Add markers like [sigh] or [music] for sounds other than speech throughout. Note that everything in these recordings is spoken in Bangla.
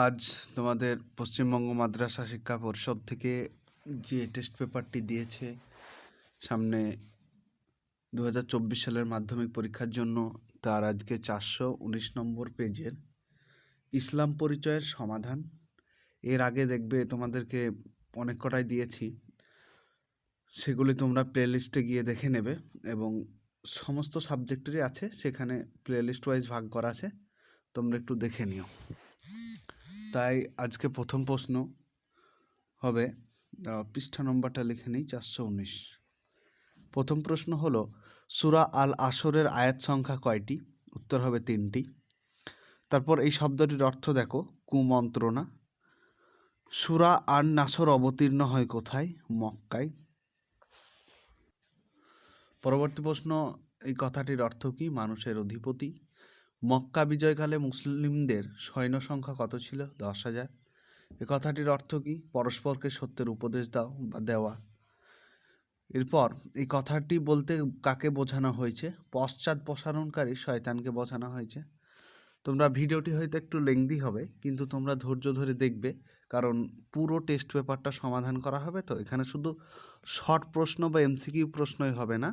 আজ তোমাদের পশ্চিমবঙ্গ মাদ্রাসা শিক্ষা পরিষদ থেকে যে টেস্ট পেপারটি দিয়েছে, সামনে দু হাজার চব্বিশ সালের মাধ্যমিক পরীক্ষার জন্য, তার আজকে চারশো উনিশ নম্বর পেজের ইসলাম পরিচয়ের সমাধান। এর আগে দেখবে তোমাদেরকে অনেক কটাই দিয়েছি। সেগুলি তোমরা প্লেলিস্টে গিয়ে দেখে নেবে এবং সমস্ত সাবজেক্টেরই আছে, সেখানে প্লেলিস্ট ওয়াইজ ভাগ করা আছে। তোমরা একটু দেখে নিও। তাই আজকে প্রথম প্রশ্ন হবে পৃষ্ঠা নম্বরটা লিখে নিই, চারশো উনিশ। প্রথম প্রশ্ন হলো, সুরা আল আসরের আয়াত সংখ্যা কয়টি? উত্তর হবে তিনটি। তারপর এই শব্দটির অর্থ দেখো, কুমন্ত্রণা। সুরা আর নাসর অবতীর্ণ হয় কোথায়? মক্কায়। পরবর্তী প্রশ্ন, এই কথাটির অর্থ কি? মানুষের অধিপতি। মক্কা বিজয়কালে মুসলিমদের সৈন্য সংখ্যা কত ছিল? দশ হাজার। এ কথাটির অর্থ কি? পরস্পরকে সত্যের উপদেশ দাও বা দেওয়া। এরপর এই কথাটি বলতে কাকে বোঝানো হয়েছে? পশ্চাৎ প্রসারণকারী শয়তানকে বোঝানো হয়েছে। তোমরা ভিডিওটি হয়তো একটু লেংদি হবে, কিন্তু তোমরা ধৈর্য ধরে দেখবে, কারণ পুরো টেস্ট পেপারটা সমাধান করা হবে তো। এখানে শুধু শর্ট প্রশ্ন বা এমসিকিউ প্রশ্নই হবে না,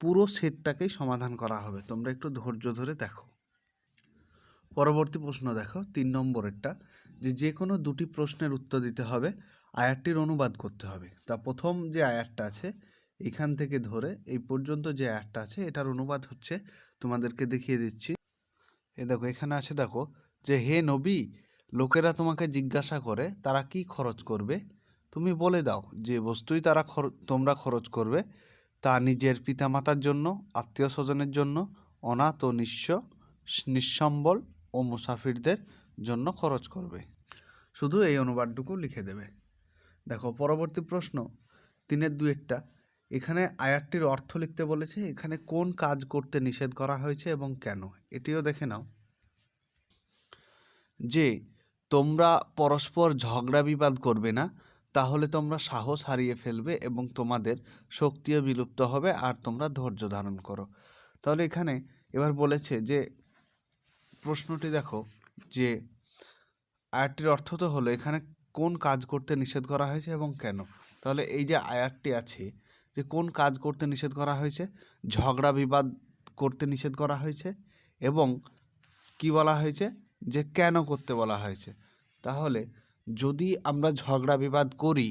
পুরো সেটটাকেই সমাধান করা হবে। তোমরা একটু ধৈর্য ধরে দেখো। পরবর্তী প্রশ্ন দেখো, তিন নম্বরেরটা, যে যে কোনো দুটি প্রশ্নের উত্তর দিতে হবে আয়াতটির অনুবাদ করতে হবে। তা প্রথম যে আয়াতটা আছে, এখান থেকে ধরে এই পর্যন্ত যে আয়াতটা আছে, এটার অনুবাদ হচ্ছে, তোমাদেরকে দেখিয়ে দিচ্ছি। এ দেখো, এখানে আছে দেখো, যে হে নবী, লোকেরা তোমাকে জিজ্ঞাসা করে, তারা কি খরচ করবে? তুমি বলে দাও, যে বস্তুই তারা তোমরা খরচ করবে, তা নিজের পিতামাতার জন্য, আত্মীয় স্বজনের জন্য, অনাথ ও নিঃস্ব, নিঃসম্বল ও মুসাফিরদের জন্য খরচ করবে। শুধু এই অনুবাদটুকু লিখে দেবে। দেখো, পরবর্তী প্রশ্ন। তিনের দুয়েরটা। এখানে আয়াতটির অর্থ লিখতে বলেছে, এখানে কোন কাজ করতে নিষেধ করা হয়েছে এবং কেন? এটিও দেখে নাও। যে, তোমরা পরস্পর ঝগড়া বিবাদ করবে না, তাহলে তোমরা সাহস হারিয়ে ফেলবে এবং তোমাদের শক্তিও বিলুপ্ত হবে আর তোমরা ধৈর্য ধারণ করো। তাহলে এখানে এবার বলেছে যে প্রশ্নটি দেখো যে আয়াতটির অর্থ তো হলো এখানে কোন কাজ করতে নিষেধ করা হয়েছে এবং কেন? তাহলে এই যে আয়াতটি আছে যে কোন কাজ করতে নিষেধ করা হয়েছে, ঝগড়া বিবাদ করতে নিষেধ করা হয়েছে এবং কি বলা হয়েছে? যে কেন করতে বলা হয়েছে। তাহলে যদি আমরা ঝগড়া বিবাদ করি,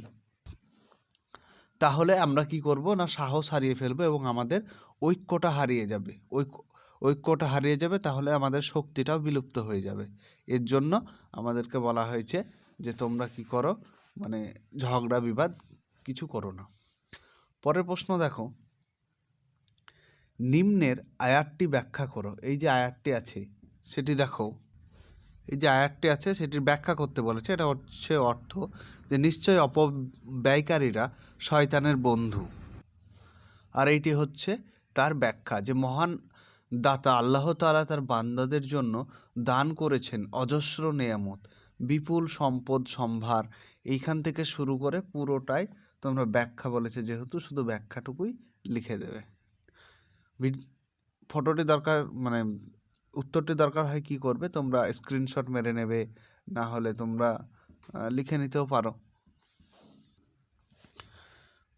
তাহলে আমরা কি করব? না সাহস হারিয়ে ফেলব এবং আমাদের ঐক্যটা হারিয়ে যাবে। ঐক্য ঐক্যটা হারিয়ে যাবে, তাহলে আমাদের শক্তিটাও বিলুপ্ত হয়ে যাবে। এর জন্য আমাদেরকে বলা হয়েছে যে, তোমরা কি করো মানে ঝগড়া, বিবাদ কিছু করো না। পরের প্রশ্ন দেখো। নিম্নের আয়াতটি ব্যাখ্যা করো। এই যে আয়াতটি আছে, সেটি দেখো। এই যে আয়াতটি আছে, সেটির ব্যাখ্যা করতে বলেছে। এটা হচ্ছে অর্থ যে নিশ্চয়ই অপব্যয়কারীরা শয়তানের বন্ধু। আর এইটি হচ্ছে তার ব্যাখ্যা যে, মহান দাতা আল্লাহ তাআলা তার বান্দাদের জন্য দান করেছেন অজস্র নেয়ামত, বিপুল সম্পদ সম্ভার। এইখান থেকে শুরু করে পুরোটাই তোমরা ব্যাখ্যা বলেছে, যেহেতু শুধু ব্যাখ্যাটুকুই লিখে দেবে। ফটোটি দরকার মানে উত্তরটি দরকার হয় কি করবে, তোমরা স্ক্রিনশট মেরে নেবে, না হলে তোমরা লিখে নিতেও পারো।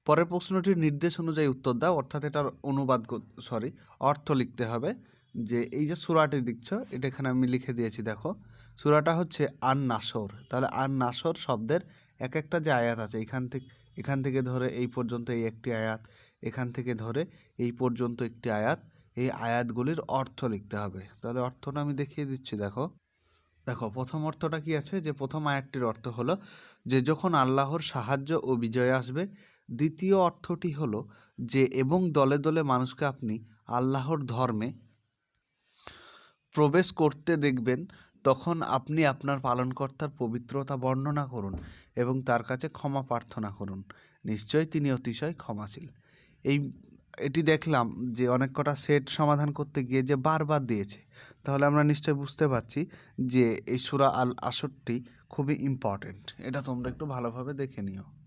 পরের প্রশ্নটির নির্দেশ অনুযায়ী উত্তর দাও, অর্থাৎ এটার অনুবাদ সরি অর্থ লিখতে হবে যে এই যে সুরাটি দিচ্ছ এটা এখানে আমি লিখে দিয়েছি, দেখো। সুরাটা হচ্ছে আন নাসর তাহলে আন নাসর শব্দের এক একটা যে আয়াত আছে, এখান থেকে এখান থেকে ধরে এই পর্যন্ত এই একটি আয়াত, এখান থেকে ধরে এই পর্যন্ত একটি আয়াত, এই আয়াতগুলির অর্থ লিখতে হবে। তাহলে অর্থটা আমি দেখিয়ে দিচ্ছি, দেখো। দেখো, প্রথম অর্থটা কি আছে? যে প্রথম আয়াতটির অর্থ হলো যে যখন আল্লাহর সাহায্য ও বিজয় আসবে দ্বিতীয় অর্থটি হলো যে এবং দলে দলে মানুষকে আপনি আল্লাহর ধর্মে প্রবেশ করতে দেখবেন, তখন আপনি আপনার পালনকর্তার পবিত্রতা বর্ণনা করুন এবং তার কাছে ক্ষমা প্রার্থনা করুন। নিশ্চয়ই তিনি অতিশয় ক্ষমাশীল। এই, এটি দেখলাম যে অনেক কটা সেট সমাধান করতে গিয়ে যে বারবার দিয়েছে, তাহলে আমরা নিশ্চয়ই বুঝতে পারছি যে এই সুরা আল আসরটি খুবই ইম্পর্ট্যান্ট এটা তোমরা একটু ভালোভাবে দেখে নিও।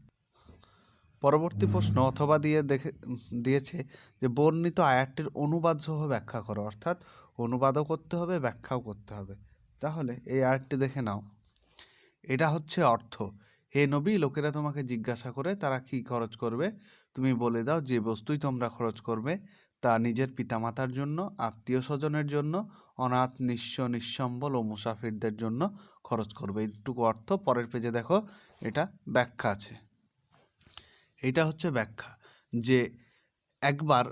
পরবর্তী প্রশ্ন অথবা দিয়ে দেখে, দিয়েছে যে বর্ণিত আয়াতটির অনুবাদ সহ ব্যাখ্যা করো, অর্থাৎ অনুবাদও করতে হবে, ব্যাখ্যাও করতে হবে। তাহলে এই আয়াতটি দেখে নাও। এটা হচ্ছে অর্থ। হে নবী, লোকেরা তোমাকে জিজ্ঞাসা করে তারা কি খরচ করবে? তুমি বলে দাও, যে বস্তুই তোমরা খরচ করবে তা নিজের পিতামাতার জন্য আত্মীয় স্বজনের জন্য, অনাথ, নিঃস্ব, নিঃসম্বল ও মুসাফিরদের জন্য খরচ করবে। এইটুকু অর্থ। পরের পেজে দেখো, এটা ব্যাখ্যা আছে। এটা হচ্ছে ব্যাখ্যা যে একবার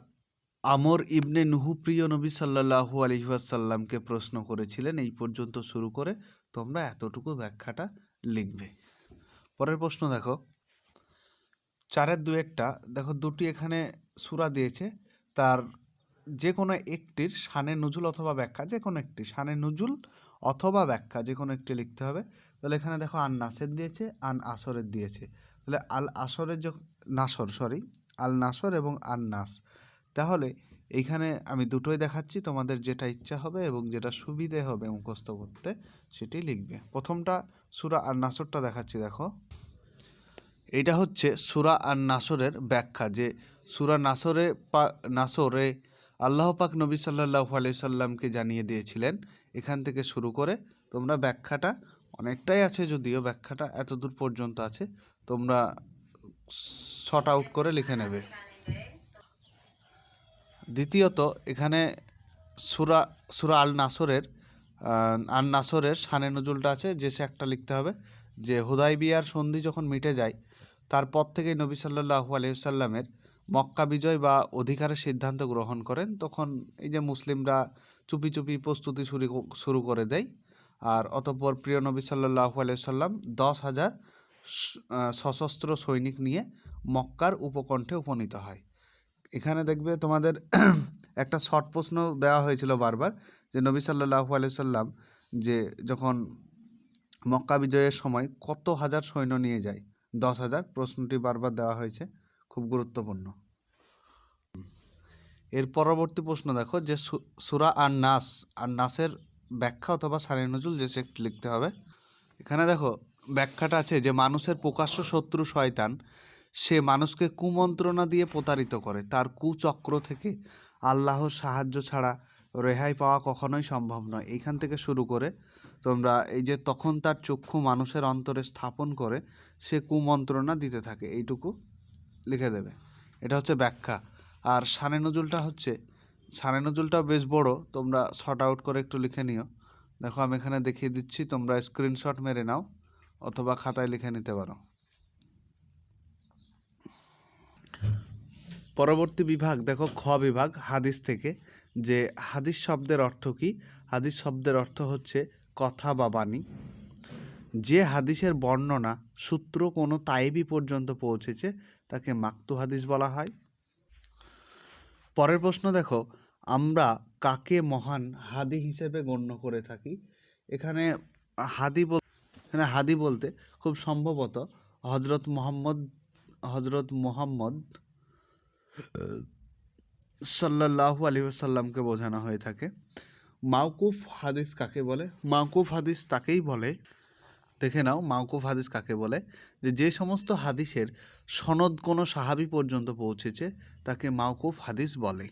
আমর ইবনে নুহু প্রিয় নবী সাল্লাহু আলহিহাসাল্লামকে প্রশ্ন করেছিলেন, এই পর্যন্ত শুরু করে তোমরা এতটুকু ব্যাখ্যাটা লিখবে? পরের প্রশ্ন দেখো। চারের দু একটা, দেখো দুটি এখানে সুরা দিয়েছে, তার যে কোনো একটির শানে নজুল অথবা ব্যাখ্যা যে কোনো একটি শানে নজুল অথবা ব্যাখ্যা যে কোনো একটি লিখতে হবে। তাহলে এখানে দেখো, আন নাসের দিয়েছে, আন আসরের দিয়েছে। তাহলে আল আসরের নাসর সরি আল নাসর এবং আন নাস তাহলে এইখানে আমি দুটোই দেখাচ্ছি, তোমাদের যেটা ইচ্ছা হবে এবং যেটা সুবিধে হবে মুখস্থ করতে সেটি লিখবে। প্রথমটা সুরা আর নাসরটা দেখাচ্ছি, দেখো। এটা হচ্ছে সুরা আর নাসরের ব্যাখ্যা, যে সুরা নাসরে পা, নাসরে আল্লাহ পাক নবী সাল্লাহ আলি সাল্লামকে জানিয়ে দিয়েছিলেন, এখান থেকে শুরু করে তোমরা ব্যাখ্যাটা অনেকটাই আছে, যদিও ব্যাখ্যাটা এত দূর পর্যন্ত আছে, তোমরা শর্ট আউট করে লিখে নেবে। দ্বিতীয়ত, এখানে সুরা সুরা আল নাসরের আল নাসরের সানে নজুলটা আছে, যে সে একটা লিখতে হবে, যে হুদাই বিয়ার সন্ধি যখন মিটে যায়, তারপর থেকেই নবী সাল্লাহু আলহিসাল্লামের মক্কা বিজয় বা অধিকারের সিদ্ধান্ত গ্রহণ করেন, তখন এই যে মুসলিমরা চুপি চুপি প্রস্তুতি শুরু শুরু করে দেয়, আর অতঃপর প্রিয় নবী সাল্লাহু আলাইসাল্লাম দশ হাজার সশস্ত্র সৈনিক নিয়ে মক্কার উপকণ্ঠে উপনীত হয়। এখানে দেখবে তোমাদের [clears throat] একটা শর্ট প্রশ্ন দেওয়া হয়েছিল বারবার যে নবী সাল্লাহু আলাইসাল্লাম যে যখন মক্কা বিজয়ের সময় কত হাজার সৈন্য নিয়ে যায়? দশ হাজার? প্রশ্নটি বারবার দেওয়া হয়েছে। খুব গুরুত্বপূর্ণ। এর পরবর্তী প্রশ্ন দেখো যে সুরা আর নাস আর নাসের ব্যাখ্যা অথবা সারি নজুল যে সে লিখতে হবে, এখানে দেখো ব্যাখ্যাটা আছে যে মানুষের প্রকাশ্য শত্রু শয়তান, সে মানুষকে কুমন্ত্রণা দিয়ে প্রতারিত করে। তার কুচক্র থেকে আল্লাহর সাহায্য ছাড়া রেহাই পাওয়া কখনোই সম্ভব নয়। এইখান থেকে শুরু করে তোমরা এই যে তখন তার চক্ষু মানুষের অন্তরে স্থাপন করে, সে কুমন্ত্রণা দিতে থাকে। এইটুকু লিখে দেবে। এটা হচ্ছে ব্যাখ্যা। আর সানে নজুলটা হচ্ছে, সানে নজুলটা বেশ বড়। তোমরা শর্ট আউট করে একটু লিখে নিও। দেখো, আমি এখানে দেখিয়ে দিচ্ছি। তোমরা স্ক্রিনশট মেরে নাও। অথবা খাতায় লিখে নিতে পারো। পরবর্তী বিভাগ, দেখো, খ বিভাগ, হাদিস থেকে, যে হাদিস শব্দের অর্থ কি? হাদিস শব্দের অর্থ হচ্ছে কথা বা বাণী। যে হাদিসের বর্ণনা সূত্র কোনো তাইবি পর্যন্ত পৌঁছেছে, তাকে মাকতু হাদিস বলা হয়। পরের প্রশ্ন, দেখো, আমরা কাকে মহান হাদি হিসেবে গণ্য করে থাকি? এখানে হাদি বল এখানে হাদি বলতে খুব সম্ভবত হজরত মোহাম্মদ হজরত মোহাম্মদ সাল্লাহু আলী সাল্লামকে বোঝানো হয়ে থাকে। মাউকুফ হাদিস কাকে বলে? মাউকুফ হাদিস তাকেই বলে, দেখে নাও মাউকুফ হাদিস কাকে বলে, যে যে সমস্ত হাদিসের সনদ কোনো সাহাবি পর্যন্ত পৌঁছেছে, তাকে মাউকুফ হাদিস বলে।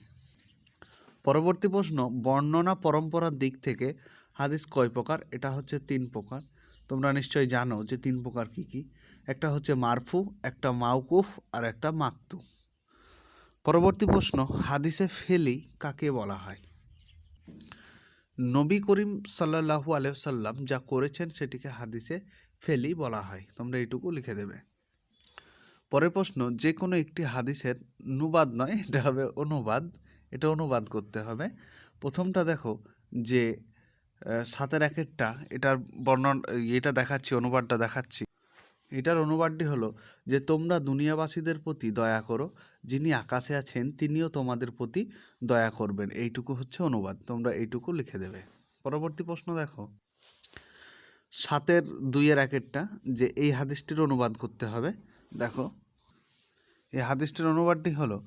পরবর্তী প্রশ্ন, বর্ণনা পরম্পরার দিক থেকে হাদিস কয় প্রকার? এটা হচ্ছে তিন প্রকার। তোমরা নিশ্চয়ই জানো যে তিন প্রকার কি কি। একটা হচ্ছে মারফু, একটা মাউকুফ আর একটা মাকতু। পরবর্তী প্রশ্ন, হাদিসে ফেলি কাকে বলা হয়? নবী করিম সাল্লাহু আলহাম যা করেছেন সেটিকে হাদিসে ফেলি বলা হয়। তোমরা এইটুকু লিখে দেবে। পরের প্রশ্ন, যে কোনো একটি হাদিসের অনুবাদ নয়, এটা হবে অনুবাদ। এটা অনুবাদ করতে হবে। প্রথমটা দেখো যে সাতের এক একটা এটার বর্ণন, এটা দেখাচ্ছি, অনুবাদটা দেখাচ্ছি। এটার অনুবাদটি হলো যে, তোমরা দুনিয়াবাসীদের প্রতি দয়া করো, যিনি আকাশে আছেন, তিনিও তোমাদের প্রতি দয়া করবেন। এইটুকু হচ্ছে অনুবাদ, তোমরা এইটুকু লিখে দেবে। পরবর্তী প্রশ্ন দেখো। সাতের দুইয়ের একেরটা, যে এই হাদিসটির অনুবাদ করতে হবে। দেখো, এই হাদিসটির অনুবাদটি হলো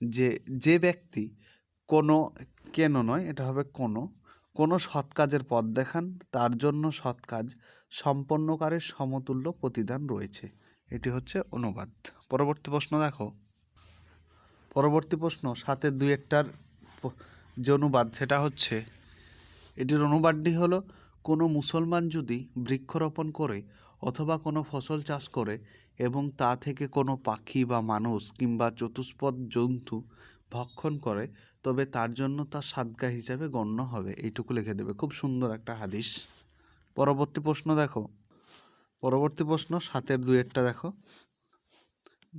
যে যে ব্যক্তি কোনো, কেন নয়, এটা হবে কোনো কোনো সৎ কাজের পথ দেখান, তার জন্য সৎ কাজ সম্পন্নকারের সমতুল্য প্রতিদান রয়েছে। এটি হচ্ছে অনুবাদ। পরবর্তী প্রশ্ন দেখো। পরবর্তী প্রশ্ন, সাথে দুই একটার যে অনুবাদ, সেটা হচ্ছে, এটির অনুবাদটি হলো, কোনো মুসলমান যদি বৃক্ষরোপণ করে অথবা কোনো ফসল চাষ করে এবং তা থেকে কোনো পাখি বা মানুষ কিংবা চতুষ্পদ জন্তু ভক্ষণ করে, তবে তার জন্য তা সাদগা হিসাবে গণ্য হবে। এইটুকু লিখে দেবে। খুব সুন্দর একটা হাদিস। পরবর্তী প্রশ্ন দেখো। পরবর্তী প্রশ্ন, সাতের দুয়েরটা দেখো।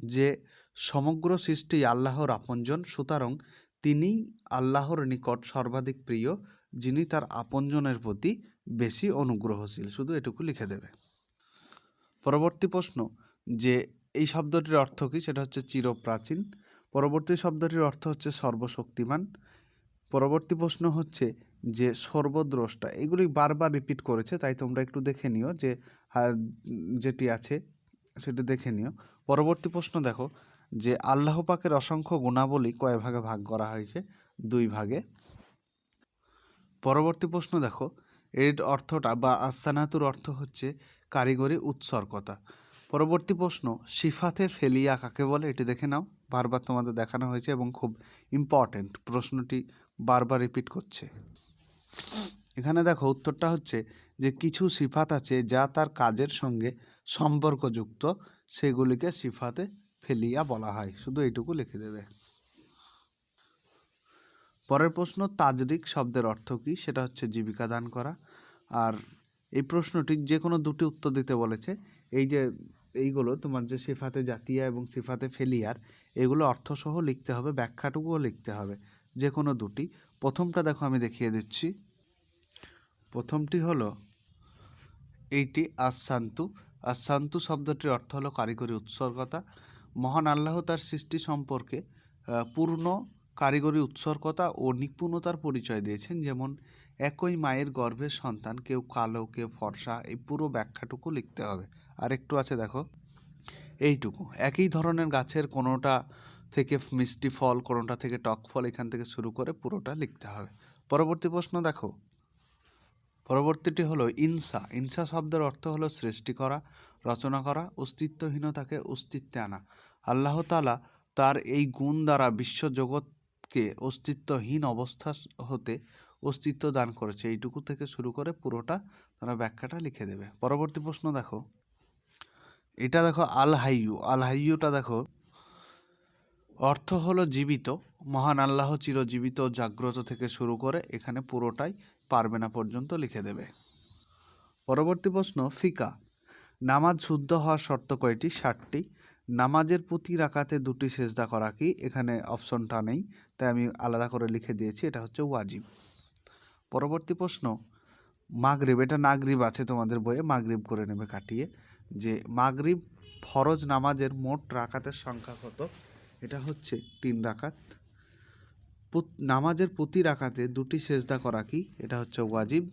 যে সমগ্র সৃষ্টি আল্লাহর আপনজন, সুতরাং তিনি আল্লাহর নিকট সর্বাধিক প্রিয়, যিনি তার আপনজনের প্রতি বেশি অনুগ্রহশীল। শুধু এটুকু লিখে দেবে। পরবর্তী প্রশ্ন, যে এই শব্দটির অর্থ কী? সেটা হচ্ছে চিরপ্রাচীন। পরবর্তী শব্দটির অর্থ হচ্ছে সর্বশক্তিমান। পরবর্তী প্রশ্ন হচ্ছে যে সর্বদ্রষ্টা, এগুলি বারবার রিপিট করেছে, তাই তোমরা একটু দেখে নিও যে যেটি আছে সেটি দেখে নিও। পরবর্তী প্রশ্ন দেখো যে, আল্লাহ পাকের অসংখ্য গুণাবলী কয় ভাগে ভাগ করা হয়েছে? দুই ভাগে। পরবর্তী প্রশ্ন দেখো, এর অর্থটা বা আসানাতুর অর্থ হচ্ছে কারিগরি উৎসর্গতা। পরবর্তী প্রশ্ন, সিফাতে ফেলিয়া কাকে বলে? এটি দেখে নাও। বারবার তোমাদের দেখানো হয়েছে এবং খুব ইম্পর্ট্যান্ট প্রশ্নটি বারবার রিপিট করছে। এখানে দেখো উত্তরটা হচ্ছে যে কিছু সিফাত আছে যা তার কাজের সঙ্গে সম্পর্কযুক্ত, সেগুলিকে সিফাতে ফেলিয়া বলা হয়। শুধু এইটুকু লিখে দেবে। পরের প্রশ্ন, তাজরিক শব্দের অর্থ কী? সেটা হচ্ছে জীবিকা দান করা। আর এই প্রশ্নটি যে কোনো দুটি উত্তর দিতে বলেছে। এই যে, এইগুলো তোমার যে সিফাতে জাতিয়া এবং সিফাতে ফেলিয়ার এগুলো অর্থসহ লিখতে হবে, ব্যাখ্যাটুকুও লিখতে হবে যে কোনো দুটি। প্রথমটা দেখো, আমি দেখিয়ে দিচ্ছি। প্রথমটি হলো এইটি আসান্তু। আসান্তু শব্দটির অর্থ হলো কারিগরি উৎসর্গতা। মহান আল্লাহ তার সৃষ্টি সম্পর্কে পূর্ণ কারিগরি উৎসর্গতা ও নিপুণতার পরিচয় দিয়েছেন, যেমন একই মায়ের গর্ভের সন্তান, কেউ কালো, কেউ ফর্সা, এই পুরো ব্যাখ্যাটুকু লিখতে হবে। আর একটু আছে, দেখো। এইটুকু। একই ধরনের গাছের কোনোটা থেকে মিষ্টি ফল, কোনোটা থেকে টক ফল এখান থেকে শুরু করে পুরোটা লিখতে হবে। পরবর্তী প্রশ্ন দেখো। পরবর্তীটি হলো ইনসা। ইনসা শব্দের অর্থ হলো সৃষ্টি করা, রচনা করা, অস্তিত্বহীনতাকে অস্তিত্বে আনা। আল্লাহ তাআলা তার এই গুণ দ্বারা বিশ্বজগৎকে অস্তিত্বহীন অবস্থা হতে অস্তিত্ব দান করেছে। এইটুকু থেকে শুরু করে পুরোটা তারা ব্যাখ্যাটা লিখে দেবে। পরবর্তী প্রশ্ন দেখো। এটা দেখো আল হাইয়ু। আল হাইয়ুটা দেখো, অর্থ হলো জীবিত। মহান আল্লাহ চিরজীবিত জাগ্রত থেকে শুরু করে এখানে পুরোটাই পারবে না পর্যন্ত লিখে দেবে। পরবর্তী প্রশ্ন, ফিকা। নামাজ শুদ্ধ হওয়ার শর্ত কয়টি? ষাটটি নামাজের প্রতি রাকাতে দুটি সেজদা করা কি? এখানে অপশনটা নেই, তাই আমি আলাদা করে লিখে দিয়েছি, এটা হচ্ছে ওয়াজিব। পরবর্তী প্রশ্ন, মাগরিব, এটা নাগরিব আছে তোমাদের বইয়ে, মাগরিব করে নেবে কাটিয়ে। যে মাগরিব ফরজ নামাজের মোট রাকাতের সংখ্যা কত? এটা হচ্ছে তিন রাকাত। নামাজের প্রতি রাকাতে দুটি সেজদা করা কি? এটা হচ্ছে ওয়াজিব।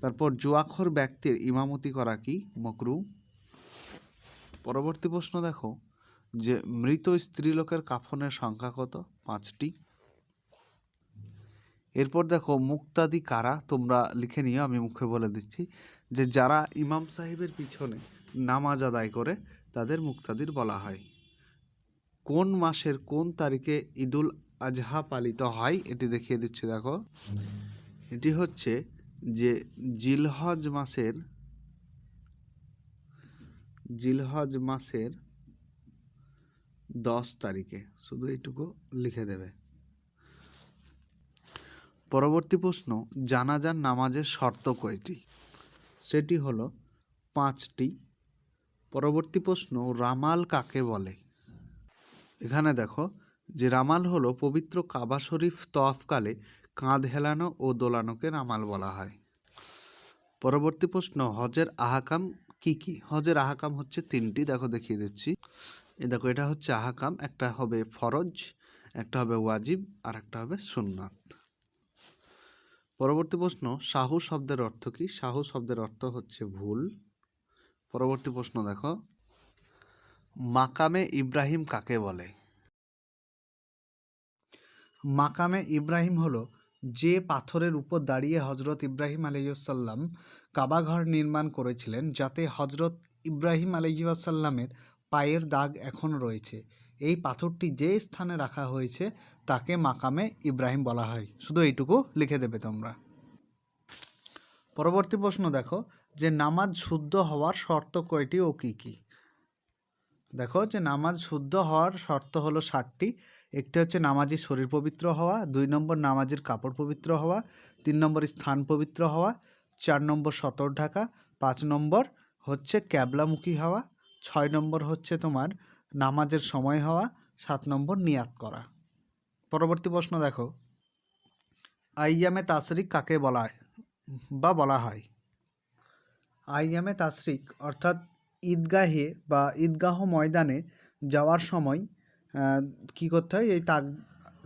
তারপর জুয়াখর ব্যক্তির ইমামতি করা কি? মকরু। পরবর্তী প্রশ্ন দেখো, যে মৃত স্ত্রীলোকের কাফনের সংখ্যা কত? পাঁচটি। এরপর দেখো, মুক্তাদি কারা? তোমরা লিখে নিও, আমি মুখে বলে দিচ্ছি। যে যারা ইমাম সাহেবের পিছনে নামাজ আদায় করে, তাদের মুক্তাদির বলা হয়। কোন মাসের কোন তারিখে ঈদুল আজহা পালিত হয়, এটি দেখিয়ে দিচ্ছি, দেখো। এটি হচ্ছে যে জিলহজ মাসের জিলহজ মাসের দশ তারিখে। শুধু এইটুকু লিখে দেবে। পরবর্তী প্রশ্ন, জানাজার নামাজের শর্ত কয়টি? সেটি হলো পাঁচটি। পরবর্তী প্রশ্ন, রামাল কাকে বলে? এখানে দেখো যে রামাল হলো পবিত্র কাবা শরীফ তফকালে কাঁধ হেলানো ও দোলানোকে রামাল বলা হয়। পরবর্তী প্রশ্ন, হজের আহাকাম কি কি? হজের আহাকাম হচ্ছে তিনটি, দেখো দেখিয়ে দিচ্ছি। এ দেখো, এটা হচ্ছে আহাকাম, একটা হবে ফরজ, একটা হবে ওয়াজিব আর একটা হবে সুন্নাত। পরবর্তী প্রশ্ন, সাহু শব্দের অর্থ কি? সাহু শব্দের অর্থ হচ্ছে ভুল। পরবর্তী প্রশ্ন দেখো। মাকামে ইব্রাহিম কাকে বলে? মাকামে ইব্রাহিম হলো যে পাথরের উপর দাঁড়িয়ে হজরত ইব্রাহিম আলাইসাল্লাম কাবাঘর নির্মাণ করেছিলেন, যাতে হজরত ইব্রাহিম আলাইসাল্লামের পায়ের দাগ এখন রয়েছে। এই পাথরটি যে স্থানে রাখা হয়েছে তাকে মাকামে ইব্রাহিম বলা হয়। শুধু এইটুকু লিখে দেবে তোমরা। পরবর্তী প্রশ্ন দেখো, যে নামাজ শুদ্ধ হওয়ার শর্ত কয়টি ও কী কী? দেখো, যে নামাজ শুদ্ধ হওয়ার শর্ত হলো ষাটটি একটি হচ্ছে নামাজি শরীর পবিত্র হওয়া, দুই নম্বর নামাজের কাপড় পবিত্র হওয়া, তিন নম্বর স্থান পবিত্র হওয়া, চার নম্বর সতর ঢাকা, পাঁচ নম্বর হচ্ছে ক্যাবলামুখী হওয়া, ছয় নম্বর হচ্ছে তোমার নামাজের সময় হওয়া, সাত নম্বর নিয়াত করা। পরবর্তী প্রশ্ন দেখো। আইয়ামে তাসরিক কাকে বলা বা বলা হয়? আইয়ামে তাসরিক অর্থাৎ ঈদগাহে বা ঈদগাহ ময়দানে যাওয়ার সময় কি করতে হয়? এই তাক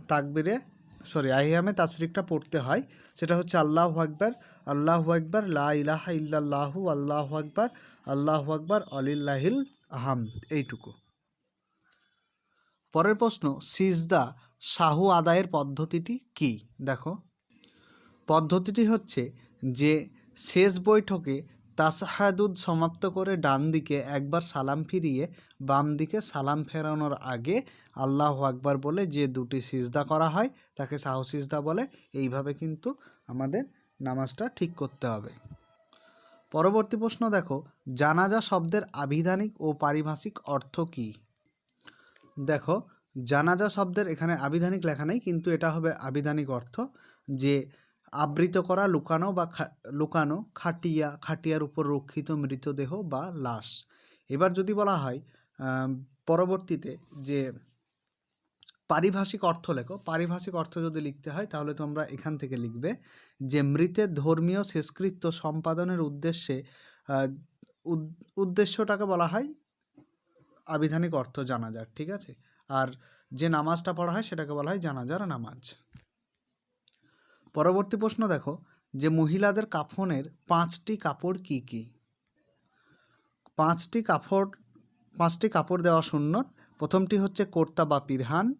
তাকবিরে সরি আইয়ামে তাসরিকটা পড়তে হয়। সেটা হচ্ছে আল্লাহ আকবার আল্লাহ আকবার, লা ইলাহা ইল্লাল্লাহু, আল্লাহ আকবার আল্লাহ আকবার আলিল্লাহিল আহাম এইটুকু। পরের প্রশ্ন, সিজদা শাহু আদায়ের পদ্ধতিটি কি? দেখো। পদ্ধতিটি হচ্ছে যে, শেষ বৈঠকে তাসাহাদুদ সমাপ্ত করে ডান দিকে একবার সালাম ফিরিয়ে বাম দিকে সালাম ফেরানোর আগে আল্লাহ আকবার বলে যে দুটি সিজদা করা হয়, তাকে সাহু সিজদা বলে। এইভাবে কিন্তু আমাদের নামাজটা ঠিক করতে হবে। পরবর্তী প্রশ্ন দেখো, জানাজা শব্দের আবিধানিক ও পারিভাষিক অর্থ কী? দেখো জানাজা শব্দের এখানে আবিধানিক লেখা নেই, কিন্তু এটা হবে আবিধানিক অর্থ যে আবৃত করা লুকানো বা লুকানো খাটিয়া, খাটিয়ার উপর রক্ষিত মৃতদেহ বা লাশ। এবার যদি বলা হয় পরবর্তীতে যে পারিভাষিক অর্থ লেখো, পারিভাষিক অর্থ যদি লিখতে হয়, তাহলে তোমরা এখান থেকে লিখবে যে মৃতের ধর্মীয় শেষকৃত্য সম্পাদনের উদ্দেশ্যে উদ্দেশ্যটাকে বলা হয় আবিধানিক অর্থ জানাজার ঠিক আছে? আর যে নামাজটা পড়া হয় সেটাকে বলা হয় জানাজার নামাজ। পরবর্তী প্রশ্ন দেখো, যে মহিলাদের কাফনের পাঁচটি কাপড় কি কি? পাঁচটি কাপড় পাঁচটি কাপড় দেওয়া সুন্নত। প্রথমটি হচ্ছে কোর্তা বা পিরহান।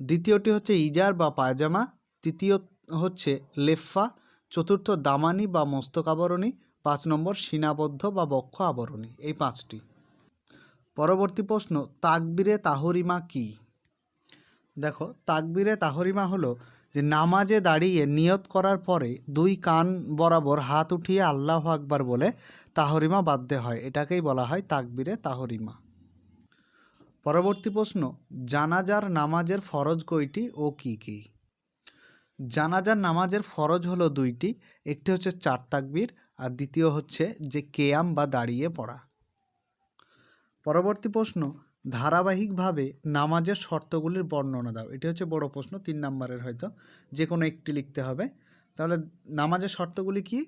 দ্বিতীয়টি হচ্ছে ইজার বা পায়জামা। তৃতীয় হচ্ছে লেফা। চতুর্থ দামানি বা মস্তক আবরণী। পাঁচ নম্বর সীনাবদ্ধ বা বক্ষ আবরণী। এই পাঁচটি। পরবর্তী প্রশ্ন, তাকবিরে তাহরিমা কি? দেখো, তাকবিরে তাহরিমা হলো যে নামাজে দাঁড়িয়ে নিয়ত করার পরে দুই কান বরাবর হাত উঠিয়ে আল্লাহ আকবার বলে তাহরিমা বাঁধতে হয়। এটাকেই বলা হয় তাকবিরে তাহরিমা। পরবর্তী প্রশ্ন, জানাজার নামাজের ফরজ কয়টি ও কি কি? জানাজার নামাজের ফরজ হলো দুইটি, একটি হচ্ছে চার তাকবির আর দ্বিতীয় হচ্ছে যে কেয়াম বা দাঁড়িয়ে পড়া। পরবর্তী প্রশ্ন, ধারাবাহিকভাবে নামাজের শর্তগুলির বর্ণনা দাও। এটি হচ্ছে বড় প্রশ্ন, তিন নম্বরের হয়তো যে কোনো একটি লিখতে হবে। তাহলে নামাজের শর্তগুলি কি?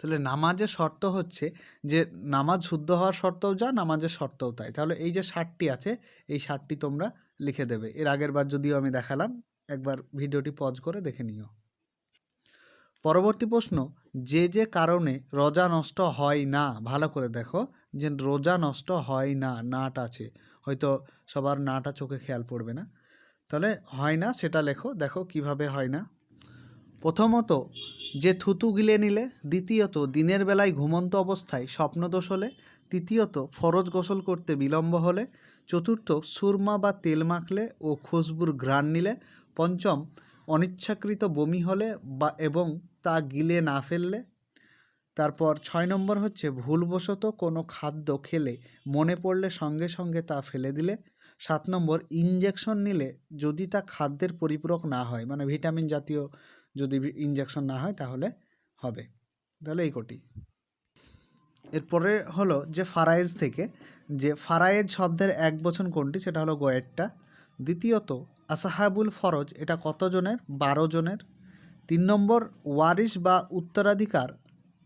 তাহলে নামাজের শর্ত হচ্ছে যে নামাজ শুদ্ধ হওয়ার শর্তও যা, নামাজের শর্তও তাই। তাহলে এই যে ষাটটি আছে, এই ষাটটি তোমরা লিখে দেবে। এর আগের বার যদিও আমি দেখালাম, একবার ভিডিওটি পজ করে দেখে নিও। পরবর্তী প্রশ্ন, যে যে কারণে রোজা নষ্ট হয় না, ভালো করে দেখো। যে রোজা নষ্ট হয় না, নাট আছে, হয়তো সবার নাটা চোখে খেয়াল পড়বে না। তাহলে হয় না, সেটা লেখো, দেখো কীভাবে হয় না। প্রথমত, যে থুতু গিলে নিলে, দ্বিতীয়ত, দিনের বেলায় ঘুমন্ত অবস্থায় স্বপ্নদোষ হলে, তৃতীয়ত, ফরজ গোসল করতে বিলম্ব হলে, চতুর্থ, সুরমা বা তেল মাখলে ও খুশবুর ঘ্রাণ নিলে, পঞ্চম, অনিচ্ছাকৃত বমি হলে বা এবং তা গিলে না ফেললে তারপর ছয় নম্বর হচ্ছে, ভুলবশত কোনো খাদ্য খেলে মনে পড়লে সঙ্গে সঙ্গে তা ফেলে দিলে। সাত নম্বর ইঞ্জেকশন নিলে যদি তা খাদ্যের পরিপূরক না হয় মানে ভিটামিন জাতীয় যদি ইঞ্জেকশন না হয়, তাহলে হবে। তাহলে এই কটি। এরপরে হলো যে ফারায়েজ থেকে, যে ফারায়েজ শব্দের এক বছর কোনটি? সেটা হলো গোয়েরটা। দ্বিতীয়ত, আসাহাবুল ফরজ, এটা কতজনের বারো জনের। তিন নম্বর, ওয়ারিশ বা উত্তরাধিকার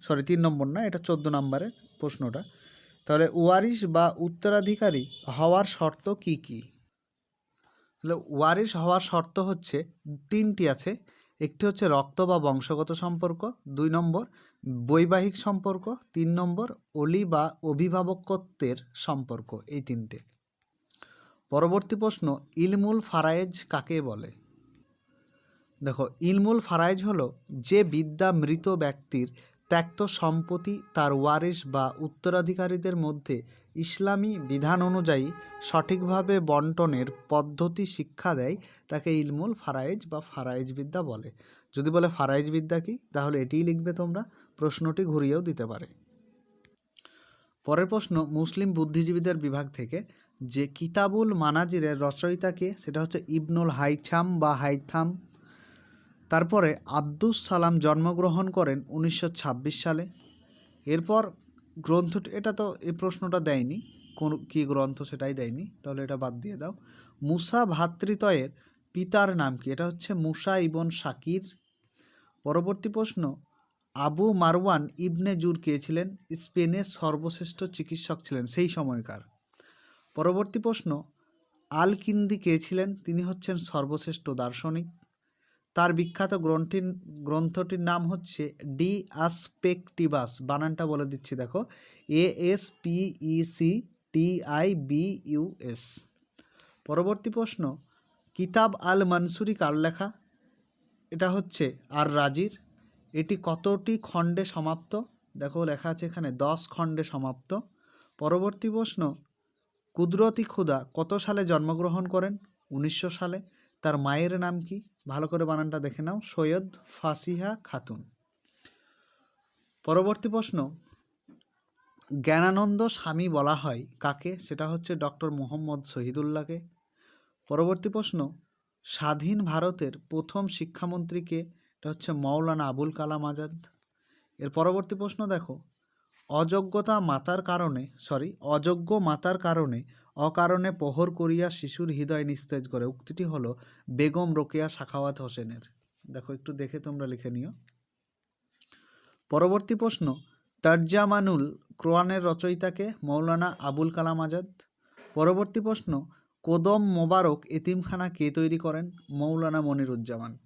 সরি, তিন নম্বর না, এটা চোদ্দ নম্বরের প্রশ্নটা। তাহলে ওয়ারিশ বা উত্তরাধিকারী হওয়ার শর্ত কি কি? তাহলে ওয়ারিশ হওয়ার শর্ত হচ্ছে, তিনটি আছে। একটি হচ্ছে রক্ত বা বংশগত সম্পর্ক, দুই নম্বর বৈবাহিক সম্পর্ক, তিন নম্বর অলি বা অভিভাবকত্বের সম্পর্ক, এই তিনটে। পরবর্তী প্রশ্ন, ইলমুল ফারায়েজ কাকে বলে? দেখো, ইলমুল ফারায়েজ হলো যে বিদ্যা মৃত ব্যক্তির ত্যক্ত সম্পত্তি তার ওয়ারিশ বা উত্তরাধিকারীদের মধ্যে ইসলামী বিধান অনুযায়ী সঠিকভাবে বন্টনের পদ্ধতি শিক্ষা দেয় তাকে ইলমুল ফারায়েজ বা ফারায়েজ বিদ্যা বলে। যদি বলে ফারাইজ বিদ্যা কি? তাহলে এটিই লিখবে তোমরা। প্রশ্নটি ঘুরিয়েও দিতে পারে। পরের প্রশ্ন, মুসলিম বুদ্ধিজীবীদের বিভাগ থেকে যে কিতাবুল মানাজিরের রচয়িতাকে সেটা হচ্ছে ইবনুল হাইছাম বা হাইথাম। তারপরে আব্দুস সালাম জন্মগ্রহণ করেন উনিশশো ছাব্বিশ সালে। এরপর গ্রন্থটি এটা তো এই প্রশ্নটা দেয়নি। কোন কী গ্রন্থ সেটাই দেয়নি, তাহলে এটা বাদ দিয়ে দাও। মুসা ভাতৃতয়ের পিতার নাম কি? এটা হচ্ছে মুসা ইবন শাকির। পরবর্তী প্রশ্ন, আবু মারওয়ান ইবনে জুর কে ছিলেন? স্পেনের সর্বশ্রেষ্ঠ চিকিৎসক ছিলেন, সেই সময়কার। পরবর্তী প্রশ্ন আল কিন্দি কে ছিলেন? তিনি হচ্ছেন সর্বশ্রেষ্ঠ দার্শনিক। তার বিখ্যাত গ্রন্থির গ্রন্থটির নাম হচ্ছে ডি আসপেকটিভাস বানানটা বলে দিচ্ছি, দেখো। A S P E C T I B U S. পরবর্তী প্রশ্ন, কিতাব আল মানসুরি কার লেখা? এটা হচ্ছে আর রাজির। এটি কতটি খণ্ডে সমাপ্ত? দেখো, লেখা আছে এখানে, দশ খণ্ডে সমাপ্ত। পরবর্তী প্রশ্ন, কুদরতি খুদা কত সালে জন্মগ্রহণ করেন? উনিশশো সালে। তার মায়ের নাম কি? ভালো করে বানানটা দেখে নাও। সৈয়দ ফাসিহা খাতুন। পরবর্তী প্রশ্ন। জ্ঞানানন্দ স্বামী বলা হয় কাকে? সেটা হচ্ছে ডক্টর মোহাম্মদ শহীদুল্লাহকে। পরবর্তী প্রশ্ন। স্বাধীন ভারতের প্রথম শিক্ষামন্ত্রীকে এটা হচ্ছে মৌলানা আবুল কালাম আজাদ। এর পরবর্তী প্রশ্ন দেখো। অযোগ্যতা মাতার কারণে সরি অযোগ্য মাতার কারণে অকারণে প্রহর করিয়া শিশুর হৃদয় নিস্তেজ করে। উক্তিটি হলো বেগম রোকেয়া সাখাওয়াত হোসেনের। দেখো, একটু দেখে তোমরা লিখে নিও। পরবর্তী প্রশ্ন, তার্জামানুল ক্রোয়ানের রচয়িতাকে মৌলানা আবুল কালাম আজাদ। পরবর্তী প্রশ্ন, কোদম মোবারক এতিমখানা কে তৈরি করেন? মৌলানা মনিরুজ্জামান।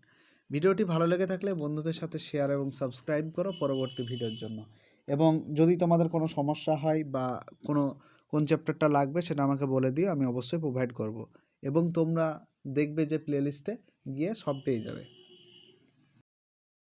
ভিডিওটি ভালো লেগে থাকলে বন্ধুদের সাথে শেয়ার এবং সাবস্ক্রাইব করো পরবর্তী ভিডিওর জন্য। এবং যদি তোমাদের কোনো সমস্যা হয় বা কোনো কোন চ্যাপ্টারটা লাগবে সেটা আমাকে বলে দিও, আমি অবশ্যই প্রোভাইড করব। এবং তোমরা দেখবে যে প্লেলিস্টে গিয়ে সব পেয়ে যাবে।